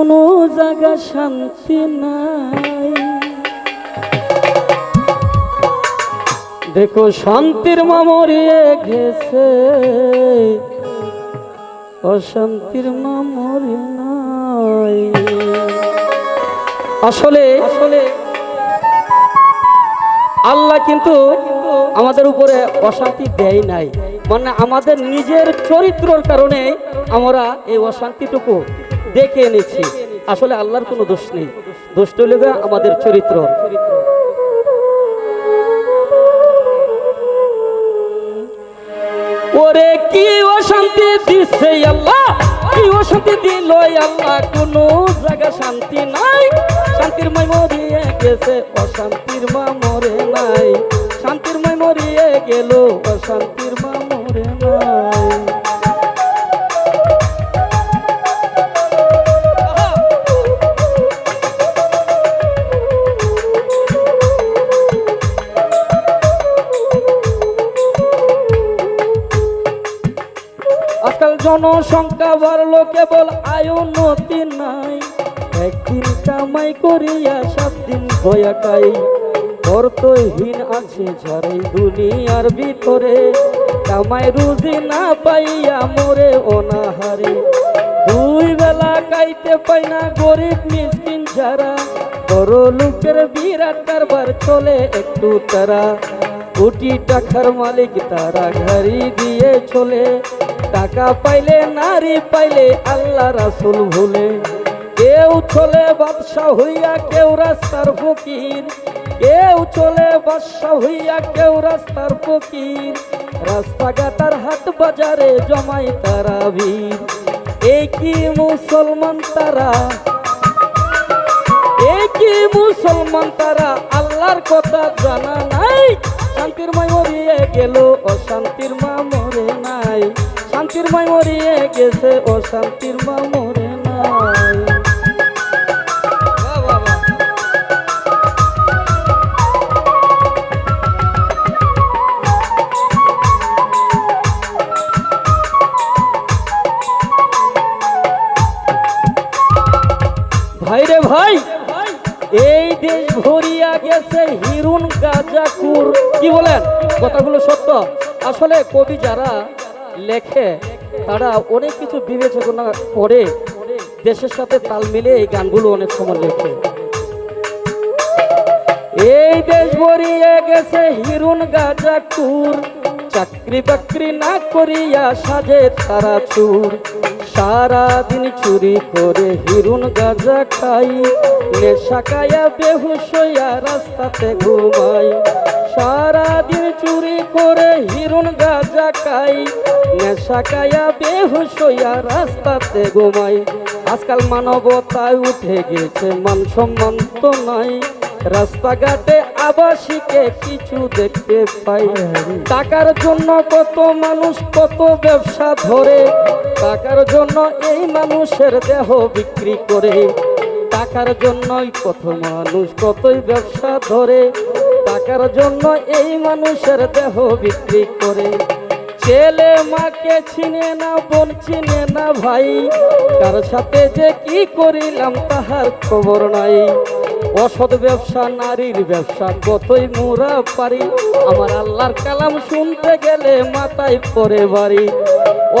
কোনো জায়গা শান্তি নাই। দেখো শান্তির মামরিয়ে গেছে অশান্তির মামরি নাই। আসলে আসলে আল্লাহ কিন্তু আমাদের উপরে অশান্তি দেয় নাই। মানে আমাদের নিজের চরিত্রর কারণে আমরা এই অশান্তিটুকু দেখে এনেছি। আসলে আল্লাহর কোনো দোষ নেই। দোষটা হলো গিয়ে আমাদের চরিত্র। ওরে কি অশান্তি দিচ্ছে আল্লাহ, কি অশান্তি দিল আল্লাহ, কোনো জায়গা শান্তি নাই। শান্তির মাই মরিয়ে গেছে, অশান্তির মা মরে নাই। শান্তির মাই মরিয়ে গেল, অশান্তির মা মরে নাই। জনসংখ্যা বাড়লো, কেবল আয় উন্নতি নাই। একদিন কামাই করিয়া সাত দিন কাই। অর্থহীন আছে ঝাড়ে দুনিয়ার ভিতরে। কামাই রুজি না পাইয়া মোরে অনাহারে। দুই বেলা খাইতে পাই না গরিব মিসকিন যারা। বড় লোকের বিরাট কারবার চলে একটু তারা। কোটি টাকার মালিক তারা ঘাড়ি দিয়ে চলে। টাকা পাইলে, নারী পাইলে আল্লাহ রাসুল ভুলে। কেউ চলে বাদশাহ হইয়া কেউ রাস্তার ফকির। কেউ চলে বাদশাহ হইয়া কেউ রাস্তার ফকির। রাস্তাঘাটার হাট বাজারে জমাই তারা ভিড়। এই কি মুসলমান তারা? এই কি মুসলমান তারা? আল্লাহর কথা জানা নাই। শান্তির মরিয়ে গেল শান্তির মরিয়ে গেছে, অশান্তির মা মরে। ভাই রে ভাই, এই দেশ ভরিয়া গেছে হিরুন গাজাকুর। কি বলেন? কথাগুলো সত্য। আসলে কবি যারা লেখে তারা অনেক কিছু বিবেচনা করে দেশের সাথে তাল মিলে এই গানগুলো অনেক সময় লেখে এই দেশ ভরিয়ে গেছে হিরুন গাজাকুর চাকরি বাকরি না করিয়া সাজে তারা চুর। সারা দিন চুরি করে হিরুন গাজা খাই। নেশা কায়া বেহুশ রাস্তাতে ঘুমাই। সারা দিন চুরি করে হিরুন গাজা খাই। নেশা কায়া বেহুশ হইয়া রাস্তাতে ঘুমাই। আজকাল মানবতায় উঠে গেছে, মান সম্মান তো নাই। রাস্তাঘাটে আবাসিকে কিছু দেখতে পাই। টাকার জন্য কত মানুষ, কত ব্যবসা ধরে। টাকার জন্য এই মানুষের দেহ বিক্রি করে। টাকার জন্যই কত মানুষ, কতই ব্যবসা ধরে। টাকার জন্য এই মানুষের দেহ বিক্রি করে। ছেলে মাকে চিনে না, বোন চিনে না ভাই। কার সাথে যে কি করিলাম তাহার খবর নাই। অসৎ ব্যবসা, নারীর ব্যবসা, কতই মোরা পারি। আমার আল্লাহর কালাম শুনতে গেলে মাথায় পরে বাড়ি।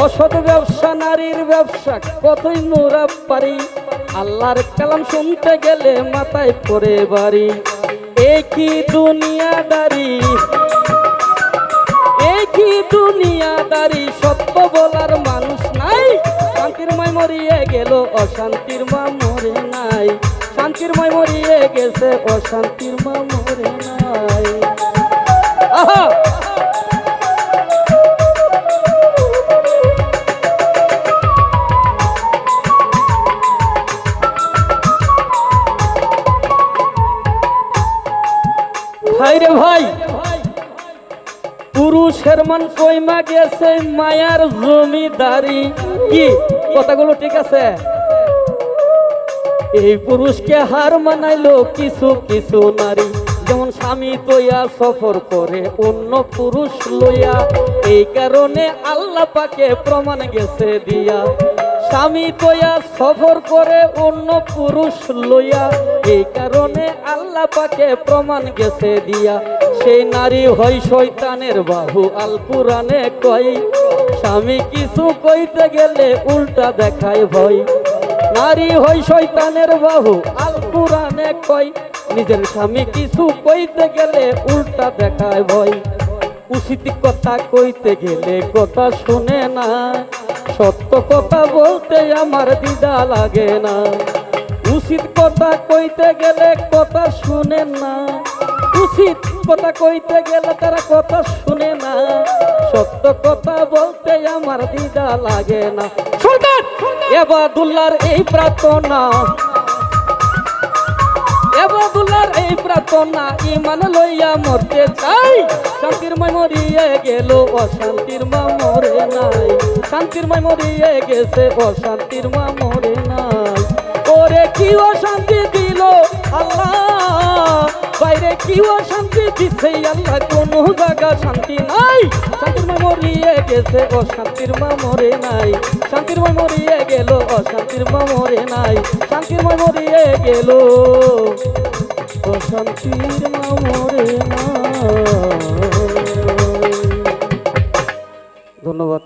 অসৎ ব্যবসা, নারীর ব্যবসা, কতই মোরা পারি। আল্লাহর কালাম শুনতে গেলে মাথায় পরে বাড়ি। একই দুনিয়াদারি? কি দুনিয়াদারি? সত্য বলার মানুষ নাই। শান্তির মাই মরিয়ে গেল, অশান্তির মা মরে নাই। শান্তির মাই মরিয়ে গেছে, অশান্তির মা মরে নাই। ভাই রে ভাই! পুরুষের মান কইমা গেছে মায়ার জমিদারি? কি? কথাগুলো ঠিক আছে? এই পুরুষকে হার মানাইলো কিছু কিছু নারী। যেমন স্বামী তৈয়া সফর করে, অন্য পুরুষ লইয়া। এই কারণে আল্লাহ পাকে প্রমাণ গেছে দিয়া। স্বামী তোয়া সফর করে, অন্য পুরুষ লইয়া। এই কারণে আল্লাহ পাকে প্রমাণ গেছে দিয়া। সেই নারী হই শয়তানের বাহু। আল পুরাণে কই স্বামী কিছু কইতে গেলে উল্টা দেখায় ভয়। নারী হই শয়তানের বাহু, আল পুরাণে কই নিজের স্বামী কিছু কইতে গেলে উল্টা দেখায় ভয়। উচিত কথা কইতে গেলে কথা শুনে না, সত্য কথা বলতে আমার দিদা লাগে না। উচিত কথা কইতে গেলে কথা শুনে না, উচিত কথা কইতে গেলে তারা কথা শুনে না। সত্য কথা বলতে আমার দিদা লাগে না। সরকার এবাদুল্লার এই প্রার্থনা। এবাদুল্লার এই প্রার্থনা ইমান লইয়া মরতে চাই। শান্তির মাই মরিয়ে গেল, অশান্তির মা মরে নাই। শান্তির মাই মরিয়ে গেছে, অশান্তির মা মরে নাই। ওরে কি অশান্তি দিল আল্লাহ? বাইরে কি অশান্তি দিছে আল্লাহ কোনো জায়গা শান্তি নাই। শান্তির মা গেছে, অশান্তির মা মরে নাই। শান্তির মা মরিয়ে গেল, অশান্তির মা মরে নাই। শান্তির মা মরিয়ে গেল, অশান্তির মা মরে ধন্যবাদ।